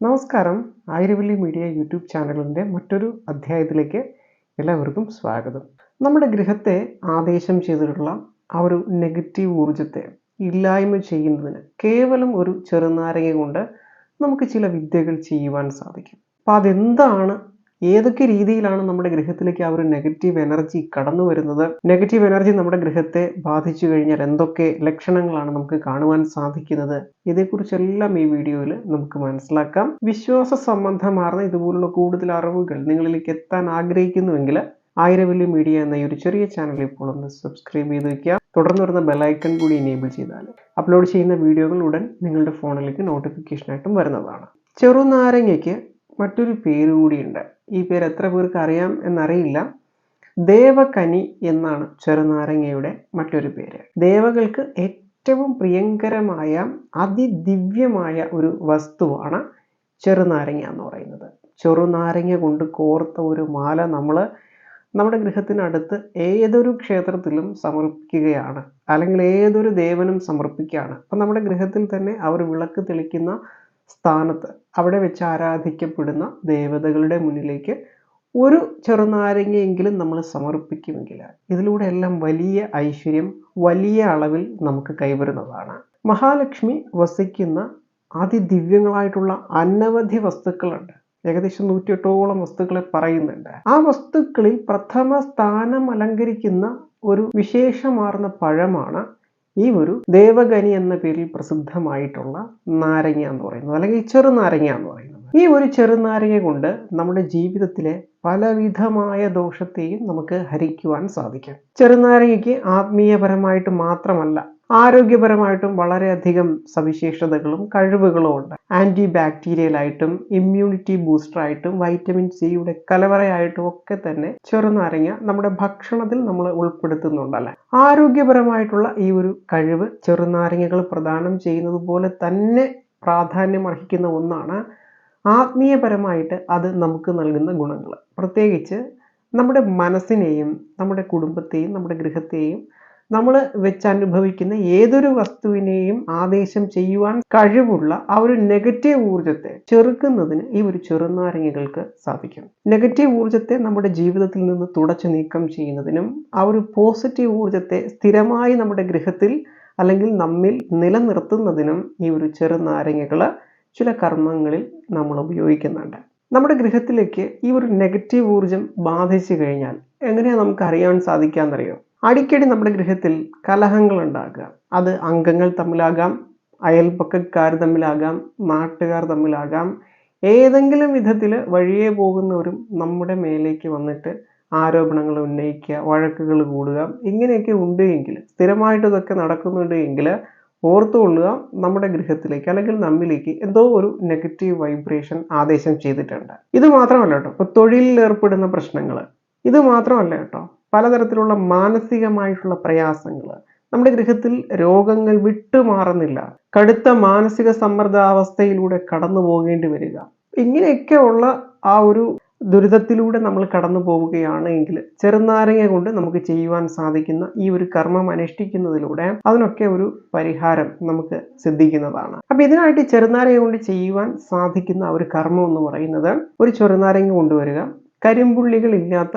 നമസ്കാരം. Ayiravalli media YouTube ചാനലിന്റെ മറ്റൊരു അധ്യായത്തിലേക്ക് എല്ലാവർക്കും സ്വാഗതം. നമ്മുടെ ഗൃഹത്തെ ആദേശം ചെയ്തിട്ടുള്ള ആ ഒരു നെഗറ്റീവ് ഊർജത്തെ ഇല്ലായ്മ ചെയ്യുന്നതിന് കേവലം ഒരു ചെറുനാരങ്ങ കൊണ്ട് നമുക്ക് ചില വിദ്യകൾ ചെയ്യുവാൻ സാധിക്കും. അപ്പം അതെന്താണ് ഏതൊക്കെ രീതിയിലാണ് നമ്മുടെ ഗ്രഹത്തിലേക്ക് ആ ഒരു നെഗറ്റീവ് എനർജി കടന്നു വരുന്നത്? നെഗറ്റീവ് എനർജി നമ്മുടെ ഗ്രഹത്തെ ബാധിച്ചു കഴിഞ്ഞാൽ എന്തൊക്കെ ലക്ഷണങ്ങളാണ് നമുക്ക് കാണുവാൻ സാധിക്കുന്നത്? ഇതേക്കുറിച്ചെല്ലാം ഈ വീഡിയോയിൽ നമുക്ക് മനസ്സിലാക്കാം. വിശ്വാസ സംബന്ധമാർന്ന ഇതുപോലുള്ള കൂടുതൽ അറിവുകൾ നിങ്ങളിലേക്ക് എത്താൻ ആഗ്രഹിക്കുന്നുവെങ്കിൽ ആയിരവല്ലി മീഡിയ എന്ന ഈ ഒരു ചെറിയ ചാനൽ ഇപ്പോൾ ഒന്ന് സബ്സ്ക്രൈബ് ചെയ്ത് വയ്ക്കുക തുടർന്ന് വരുന്ന ബെലൈക്കൺ കൂടി എനേബിൾ ചെയ്താൽ അപ്ലോഡ് ചെയ്യുന്ന വീഡിയോകൾ ഉടൻ നിങ്ങളുടെ ഫോണിലേക്ക് നോട്ടിഫിക്കേഷനായിട്ടും വരുന്നതാണ്. ചെറുനാരങ്ങയ്ക്ക് മറ്റൊരു പേര് കൂടിയുണ്ട്. ഈ പേര് എത്ര പേർക്ക് അറിയാം എന്നറിയില്ല. ദേവകനി എന്നാണ് ചെറുനാരങ്ങയുടെ മറ്റൊരു പേര്. ദേവകൾക്ക് ഏറ്റവും പ്രിയങ്കരമായ അതിദിവ്യമായ ഒരു വസ്തുവാണ് ചെറുനാരങ്ങ എന്ന് പറയുന്നത്. ചെറുനാരങ്ങ കൊണ്ട് കോർത്ത ഒരു മാല നമ്മൾ നമ്മുടെ ഗൃഹത്തിനടുത്ത് ഏതൊരു ക്ഷേത്രത്തിലും സമർപ്പിക്കുകയാണ്. അല്ലെങ്കിൽ ഏതൊരു ദേവനും സമർപ്പിക്കുകയാണ്. അപ്പം നമ്മുടെ ഗൃഹത്തിൽ തന്നെ അവർ വിളക്ക് തെളിക്കുന്ന സ്ഥാനത്ത്. അവിടെ വെച്ച് ആരാധിക്കപ്പെടുന്ന ദേവതകളുടെ മുന്നിലേക്ക് ഒരു ചെറുനാരങ്ങയെങ്കിലും നമ്മൾ സമർപ്പിക്കുമെങ്കിൽ ഇതിലൂടെ എല്ലാം വലിയ ഐശ്വര്യം വലിയ അളവിൽ നമുക്ക് കൈവരുന്നതാണ്. മഹാലക്ഷ്മി വസിക്കുന്ന അതിദിവ്യങ്ങളായിട്ടുള്ള അനവധി വസ്തുക്കളുണ്ട്. ഏകദേശം നൂറ്റിയെട്ടോളം വസ്തുക്കളെ പറയുന്നുണ്ട്. ആ വസ്തുക്കളിൽ പ്രഥമ സ്ഥാനം അലങ്കരിക്കുന്ന ഒരു വിശേഷമാർന്ന പഴമാണ് ഈ ഒരു ദേവഗനി എന്ന പേരിൽ പ്രസിദ്ധമായിട്ടുള്ള നാരങ്ങ എന്ന് പറയുന്നത് അല്ലെങ്കിൽ ചെറുനാരങ്ങ എന്ന് പറയുന്നത്. ഈ ഒരു ചെറുനാരങ്ങ കൊണ്ട് നമ്മുടെ ജീവിതത്തിലെ പലവിധമായ ദോഷത്തെയും നമുക്ക് ഹരിക്കുവാൻ സാധിക്കും. ചെറുനാരങ്ങയ്ക്ക് ആത്മീയപരമായിട്ട് മാത്രമല്ല ആരോഗ്യപരമായിട്ടും വളരെയധികം സവിശേഷതകളും കഴിവുകളും ഉണ്ട്. ആന്റി ബാക്ടീരിയലായിട്ടും ഇമ്മ്യൂണിറ്റി ബൂസ്റ്ററായിട്ടും വൈറ്റമിൻ സിയുടെ കലവറയായിട്ടും ഒക്കെ തന്നെ ചെറുനാരങ്ങ നമ്മുടെ ഭക്ഷണത്തിൽ നമ്മൾ ഉൾപ്പെടുത്തുന്നുണ്ടല്ലേ ആരോഗ്യപരമായിട്ടുള്ള ഈ ഒരു കഴിവ് ചെറുനാരങ്ങകൾ പ്രദാനം ചെയ്യുന്നത് പോലെ തന്നെ പ്രാധാന്യം അർഹിക്കുന്ന ഒന്നാണ് ആത്മീയപരമായിട്ട് അത് നമുക്ക് നൽകുന്ന ഗുണങ്ങൾ. പ്രത്യേകിച്ച് നമ്മുടെ മനസ്സിനെയും നമ്മുടെ കുടുംബത്തെയും നമ്മുടെ ഗൃഹത്തെയും നമ്മൾ വെച്ചനുഭവിക്കുന്ന ഏതൊരു വസ്തുവിനെയും ആദേശം ചെയ്യുവാൻ കഴിവുള്ള ആ ഒരു നെഗറ്റീവ് ഊർജത്തെ ചെറുക്കുന്നതിന് ഈ ഒരു ചെറുനാരങ്ങകൾക്ക് സാധിക്കും. നെഗറ്റീവ് ഊർജത്തെ നമ്മുടെ ജീവിതത്തിൽ നിന്ന് തുടച്ചു നീക്കം ചെയ്യുന്നതിനും ആ ഒരു പോസിറ്റീവ് ഊർജത്തെ സ്ഥിരമായി നമ്മുടെ ഗൃഹത്തിൽ അല്ലെങ്കിൽ നമ്മിൽ നിലനിർത്തുന്നതിനും ഈ ഒരു ചെറുനാരങ്ങകൾ ചില കർമ്മങ്ങളിൽ നമ്മൾ ഉപയോഗിക്കുന്നുണ്ട്. നമ്മുടെ ഗൃഹത്തിലേക്ക് ഈ ഒരു നെഗറ്റീവ് ഊർജം ബാധിച്ചു കഴിഞ്ഞാൽ എങ്ങനെയാണ് നമുക്ക് അറിയാൻ സാധിക്കാന്നറിയോ? അടിക്കടി നമ്മുടെ ഗൃഹത്തിൽ കലഹങ്ങൾ ഉണ്ടാക്കുക അത് അംഗങ്ങൾ തമ്മിലാകാം അയൽപക്കക്കാർ തമ്മിലാകാം നാട്ടുകാർ തമ്മിലാകാം. ഏതെങ്കിലും വിധത്തിൽ വഴിയെ പോകുന്നവരും നമ്മുടെ മേലേക്ക് വന്നിട്ട് ആരോപണങ്ങൾ ഉന്നയിക്കുക വഴക്കുകൾ കൂടുക ഇങ്ങനെയൊക്കെ ഉണ്ട് എങ്കിൽ സ്ഥിരമായിട്ട് ഇതൊക്കെ നടക്കുന്നുണ്ട് എങ്കിൽ ഓർത്തുകൊള്ളുക നമ്മുടെ ഗൃഹത്തിലേക്ക് അല്ലെങ്കിൽ നമ്മിലേക്ക് എന്തോ ഒരു നെഗറ്റീവ് വൈബ്രേഷൻ ആദേശം ചെയ്തിട്ടുണ്ട്. ഇത് മാത്രമല്ല കേട്ടോ ഇപ്പോൾ തൊഴിലിൽ ഏർപ്പെടുന്ന പ്രശ്നങ്ങൾ. ഇത് മാത്രമല്ല കേട്ടോ പലതരത്തിലുള്ള മാനസികമായിട്ടുള്ള പ്രയാസങ്ങൾ നമ്മുടെ ഗൃഹത്തിൽ രോഗങ്ങൾ വിട്ടുമാറുന്നില്ല. കടുത്ത മാനസിക സമ്മർദ്ദാവസ്ഥയിലൂടെ കടന്നു പോകേണ്ടി വരിക. ഇങ്ങനെയൊക്കെയുള്ള ആ ഒരു ദുരിതത്തിലൂടെ നമ്മൾ കടന്നു പോവുകയാണ് എങ്കിൽ ചെറുനാരങ്ങ കൊണ്ട് നമുക്ക് ചെയ്യുവാൻ സാധിക്കുന്ന ഈ ഒരു കർമ്മം അനുഷ്ഠിക്കുന്നതിലൂടെ അതിനൊക്കെ ഒരു പരിഹാരം നമുക്ക് സിദ്ധിക്കുന്നതാണ്. അപ്പൊ ഇതിനായിട്ട് ചെറുനാരങ്ങ കൊണ്ട് ചെയ്യുവാൻ സാധിക്കുന്ന ഒരു കർമ്മം എന്ന് പറയുന്നത് ഒരു ചെറുനാരങ്ങ കൊണ്ടുവരിക കരിമ്പുള്ളികൾ ഇല്ലാത്ത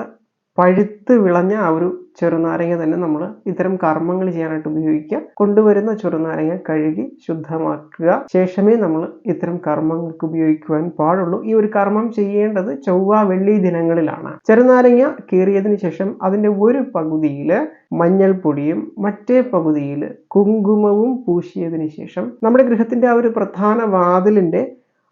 പഴുത്ത് വിളഞ്ഞ ആ ഒരു ചെറുനാരങ്ങ തന്നെ നമ്മൾ ഇത്തരം കർമ്മങ്ങൾ ചെയ്യാനായിട്ട് ഉപയോഗിക്കുക. കൊണ്ടുവരുന്ന ചെറുനാരങ്ങ കഴുകി ശുദ്ധമാക്കുക. ശേഷമേ നമ്മൾ ഇത്തരം കർമ്മങ്ങൾക്ക് ഉപയോഗിക്കുവാൻ പാടുള്ളൂ. ഈ ഒരു കർമ്മം ചെയ്യേണ്ടത് ചൊവ്വ വെള്ളി ദിനങ്ങളിലാണ്. ചെറുനാരങ്ങ കീറിയതിന് ശേഷം അതിന്റെ ഒരു പകുതിയിൽ മഞ്ഞൾപ്പൊടിയും മറ്റേ പകുതിയിൽ കുങ്കുമവും പൂശിയതിന് ശേഷം നമ്മുടെ ഗൃഹത്തിന്റെ ആ ഒരു പ്രധാന വാതിലിന്റെ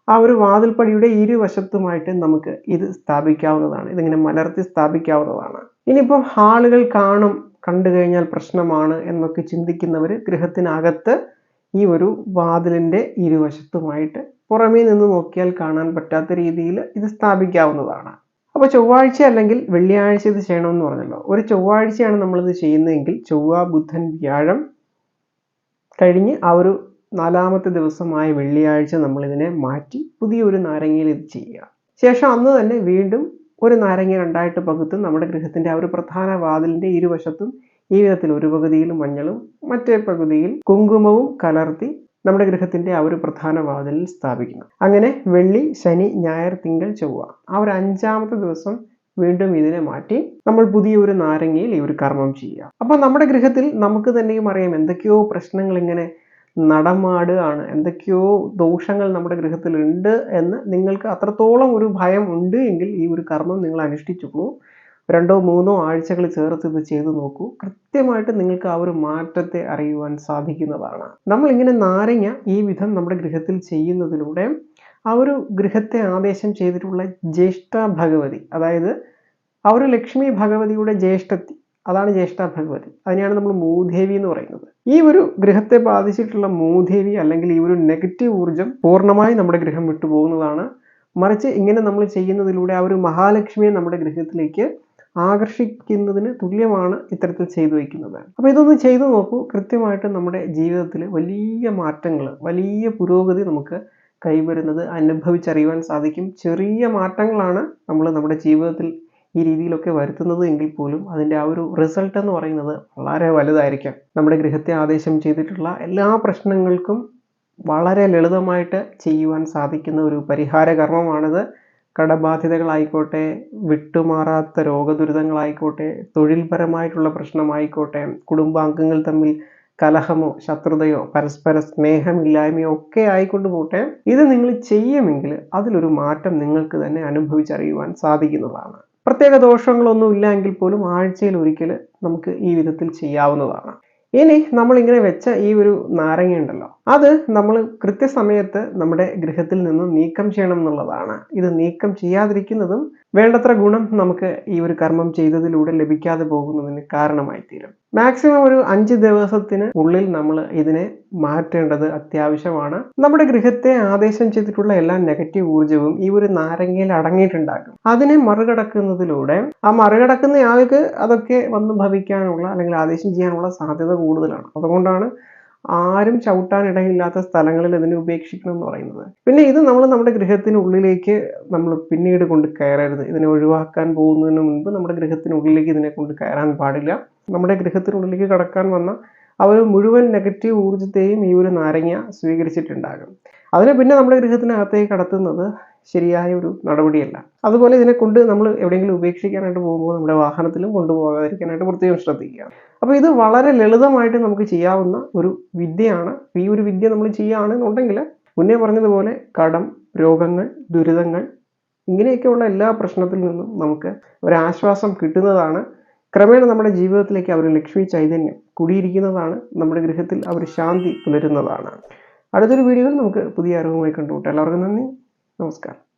ആ ഒരു വാതിൽപ്പടിയുടെ ഇരുവശത്തുമായിട്ട് നമുക്ക് ഇത് സ്ഥാപിക്കാവുന്നതാണ്. ഇതിങ്ങനെ മലർത്തി സ്ഥാപിക്കാവുന്നതാണ്. ഇനിയിപ്പോൾ ആളുകൾ കാണും കണ്ടു കഴിഞ്ഞാൽ പ്രശ്നമാണ് എന്നൊക്കെ ചിന്തിക്കുന്നവർ ഗൃഹത്തിനകത്ത് ഈ ഒരു വാതിലിന്റെ ഇരുവശത്തുമായിട്ട് പുറമേ നിന്ന് നോക്കിയാൽ കാണാൻ പറ്റാത്ത രീതിയിൽ ഇത് സ്ഥാപിക്കാവുന്നതാണ്. അപ്പോൾ ചൊവ്വാഴ്ച അല്ലെങ്കിൽ വെള്ളിയാഴ്ച ഇത് ചെയ്യണമെന്ന് പറഞ്ഞല്ലോ. ഒരു ചൊവ്വാഴ്ചയാണ് നമ്മളിത് ചെയ്യുന്നതെങ്കിൽ ചൊവ്വ ബുധൻ വ്യാഴം കഴിഞ്ഞ് ആ ഒരു നാലാമത്തെ ദിവസമായ വെള്ളിയാഴ്ച നമ്മളിതിനെ മാറ്റി പുതിയൊരു നാരങ്ങയിൽ ഇത് ചെയ്യുക. ശേഷം അന്ന് തന്നെ വീണ്ടും ഒരു നാരങ്ങ രണ്ടായിട്ട് പകുത്ത് നമ്മുടെ ഗൃഹത്തിന്റെ ആ ഒരു പ്രധാന വാതിലിന്റെ ഇരുവശത്തും ഈ വിധത്തിൽ ഒരു പകുതിയിൽ മഞ്ഞളും മറ്റേ പകുതിയിൽ കുങ്കുമവും കലർത്തി നമ്മുടെ ഗൃഹത്തിന്റെ ആ ഒരു പ്രധാന വാതിലിൽ സ്ഥാപിക്കുന്നു. അങ്ങനെ വെള്ളി ശനി ഞായർ തിങ്കൾ ചൊവ്വ ആ ഒരു അഞ്ചാമത്തെ ദിവസം വീണ്ടും ഇതിനെ മാറ്റി നമ്മൾ പുതിയ ഒരു നാരങ്ങയിൽ ഈ ഒരു കർമ്മം ചെയ്യുക. അപ്പോൾ നമ്മുടെ ഗൃഹത്തിൽ നമുക്ക് തന്നെയും അറിയാം എന്തൊക്കെയോ പ്രശ്നങ്ങൾ ഇങ്ങനെ നടമാടുകയാണ് എന്തൊക്കെയോ ദോഷങ്ങൾ നമ്മുടെ ഗൃഹത്തിൽ ഉണ്ട് എന്ന് നിങ്ങൾക്ക് അത്രത്തോളം ഒരു ഭയം ഉണ്ട് എങ്കിൽ ഈ ഒരു കർമ്മം നിങ്ങൾ അനുഷ്ഠിച്ചോളൂ. രണ്ടോ മൂന്നോ ആഴ്ചകൾ ചേർത്ത് ഇത് ചെയ്തു നോക്കൂ. കൃത്യമായിട്ട് നിങ്ങൾക്ക് ആ ഒരു മാറ്റത്തെ അറിയുവാൻ സാധിക്കുന്നതാണ്. നമ്മൾ ഇങ്ങനെ നാരങ്ങ ഈ വിധം നമ്മുടെ ഗൃഹത്തിൽ ചെയ്യുന്നതിലൂടെ ആ ഒരു ഗൃഹത്തെ ആദേശം ചെയ്തിട്ടുള്ള ജ്യേഷ്ഠ ഭഗവതി അതായത് ആ ഒരു ലക്ഷ്മി ഭഗവതിയുടെ ജ്യേഷ്ഠത്തി അതാണ് ജ്യേഷ്ഠ ഭഗവതി. അതിനെയാണ് നമ്മൾ മൂദേവി എന്ന് പറയുന്നത്. ഈ ഒരു ഗ്രഹത്തെ ബാധിച്ചിട്ടുള്ള മൂദേവി അല്ലെങ്കിൽ ഈ ഒരു നെഗറ്റീവ് ഊർജം പൂർണമായി നമ്മുടെ ഗ്രഹം വിട്ടുപോകുന്നതാണ് മറിച്ച് ഇങ്ങനെ നമ്മൾ ചെയ്യുന്നതിലൂടെ ആ ഒരു മഹാലക്ഷ്മിയെ നമ്മുടെ ഗ്രഹത്തിലേക്ക് ആകർഷിക്കുന്നതിന് തുല്യമാണ് ഇത്തരത്തിൽ ചെയ്തു വയ്ക്കുന്നത്. അപ്പോൾ ഇതൊന്ന് ചെയ്തു നോക്കൂ. കൃത്യമായിട്ട് നമ്മുടെ ജീവിതത്തിൽ വലിയ മാറ്റങ്ങൾ വലിയ പുരോഗതി നമുക്ക് കൈവരുന്നത് അനുഭവിച്ചറിയുവാൻ സാധിക്കും. ചെറിയ മാറ്റങ്ങളാണ് നമ്മൾ നമ്മുടെ ജീവിതത്തിൽ ഈ രീതിയിലൊക്കെ വരുത്തുന്നത് എങ്കിൽ പോലും അതിന്റെ ആ ഒരു റിസൾട്ട് എന്ന് പറയുന്നത് വളരെ വലുതായിരിക്കാം. നമ്മുടെ ഗൃഹത്തെ ആദേശം ചെയ്തിട്ടുള്ള എല്ലാ പ്രശ്നങ്ങൾക്കും വളരെ ലളിതമായിട്ട് ചെയ്യുവാൻ സാധിക്കുന്ന ഒരു പരിഹാര കർമ്മമാണിത്. കടബാധ്യതകളായിക്കോട്ടെ വിട്ടുമാറാത്ത രോഗദുരിതങ്ങളായിക്കോട്ടെ തൊഴിൽപരമായിട്ടുള്ള പ്രശ്നമായിക്കോട്ടെ കുടുംബാംഗങ്ങൾ തമ്മിൽ കലഹമോ ശത്രുതയോ പരസ്പര സ്നേഹമില്ലായ്മയോ ഒക്കെ ആയിക്കൊണ്ട് പോട്ടെ ഇത് നിങ്ങൾ ചെയ്യുമെങ്കിൽ അതിലൊരു മാറ്റം നിങ്ങൾക്ക് തന്നെ അനുഭവിച്ചറിയുവാൻ സാധിക്കുന്നതാണ്. പ്രത്യേക ദോഷങ്ങളൊന്നും ഇല്ലെങ്കിൽ പോലും ആഴ്ചയിൽ ഒരിക്കൽ നമുക്ക് ഈ വിധത്തിൽ ചെയ്യാവുന്നതാണ്. ഇനി നമ്മൾ ഇങ്ങനെ വെച്ച ഈ ഒരു നാരങ്ങ ഉണ്ടല്ലോ അത് നമ്മൾ കൃത്യസമയത്ത് നമ്മുടെ ഗൃഹത്തിൽ നിന്ന് നീക്കം ചെയ്യണം എന്നുള്ളതാണ്. ഇത് നീക്കം ചെയ്യാതിരിക്കുന്നതും വേണ്ടത്ര ഗുണം നമുക്ക് ഈ ഒരു കർമ്മം ചെയ്തതിലൂടെ ലഭിക്കാതെ പോകുന്നതിന് കാരണമായി തീരും മാക്സിമം ഒരു അഞ്ച് ദിവസത്തിന് ഉള്ളിൽ നമ്മൾ ഇതിനെ മാറ്റേണ്ടത് അത്യാവശ്യമാണ്. നമ്മുടെ ഗൃഹത്തെ ആദേശം ചെയ്തിട്ടുള്ള എല്ലാ നെഗറ്റീവ് ഊർജവും ഈ ഒരു നാരങ്ങയിൽ അടങ്ങിയിട്ടുണ്ടാകും. അതിനെ മറികടക്കുന്നതിലൂടെ ആ മറികടക്കുന്ന ആൾക്ക് അതൊക്കെ വന്ന് ഭവിക്കാനുള്ള അല്ലെങ്കിൽ ആദേശം ചെയ്യാനുള്ള സാധ്യത കൂടുതലാണ്. അതുകൊണ്ടാണ് ആരും ചവിട്ടാനിടയില്ലാത്ത സ്ഥലങ്ങളിൽ ഇതിനെ ഉപേക്ഷിക്കണം എന്ന് പറയുന്നത്. പിന്നെ ഇത് നമ്മൾ നമ്മുടെ ഗൃഹത്തിനുള്ളിലേക്ക് നമ്മൾ പിന്നീട് കൊണ്ട് കയറരുത്. ഇതിനെ ഒഴിവാക്കാൻ പോകുന്നതിന് മുൻപ് നമ്മുടെ ഗൃഹത്തിനുള്ളിലേക്ക് ഇതിനെ കൊണ്ട് കയറാൻ പാടില്ല. നമ്മുടെ ഗൃഹത്തിനുള്ളിലേക്ക് കടക്കാൻ വന്ന ആ ഒരു മുഴുവൻ നെഗറ്റീവ് ഊർജത്തെയും ഈ ഒരു നാരങ്ങ സ്വീകരിച്ചിട്ടുണ്ടാകും. അതിനെ പിന്നെ നമ്മുടെ ഗൃഹത്തിനകത്തേക്ക് കടത്തുന്നത് ശരിയായ ഒരു നടപടിയല്ല. അതുപോലെ ഇതിനെ കൊണ്ട് നമ്മൾ എവിടെയെങ്കിലും ഉപേക്ഷിക്കാനായിട്ട് പോകുമ്പോൾ നമ്മുടെ വാഹനത്തിലും കൊണ്ടുപോകാതിരിക്കാനായിട്ട് പ്രത്യേകം ശ്രദ്ധിക്കുക. അപ്പോൾ ഇത് വളരെ ലളിതമായിട്ട് നമുക്ക് ചെയ്യാവുന്ന ഒരു വിദ്യയാണ്. ഈ ഒരു വിദ്യ നമ്മൾ ചെയ്യുകയാണെന്നുണ്ടെങ്കിൽ മുന്നേ പറഞ്ഞതുപോലെ കടം രോഗങ്ങൾ ദുരിതങ്ങൾ ഇങ്ങനെയൊക്കെയുള്ള എല്ലാ പ്രശ്നത്തിൽ നിന്നും നമുക്ക് ഒരാശ്വാസം കിട്ടുന്നതാണ് ക്രമേണ നമ്മുടെ ജീവിതത്തിലേക്ക് അവർ ലക്ഷ്മി ചൈതന്യം കുടിയിരിക്കുന്നതാണ്. നമ്മുടെ ഗൃഹത്തിൽ അവർ ശാന്തി പുലരുന്നതാണ്. അടുത്തൊരു വീഡിയോയിൽ നമുക്ക് പുതിയ അറിവുമായി കണ്ടുമുട്ടാം. എല്ലാവർക്കും നന്ദി. നമസ്കാരം.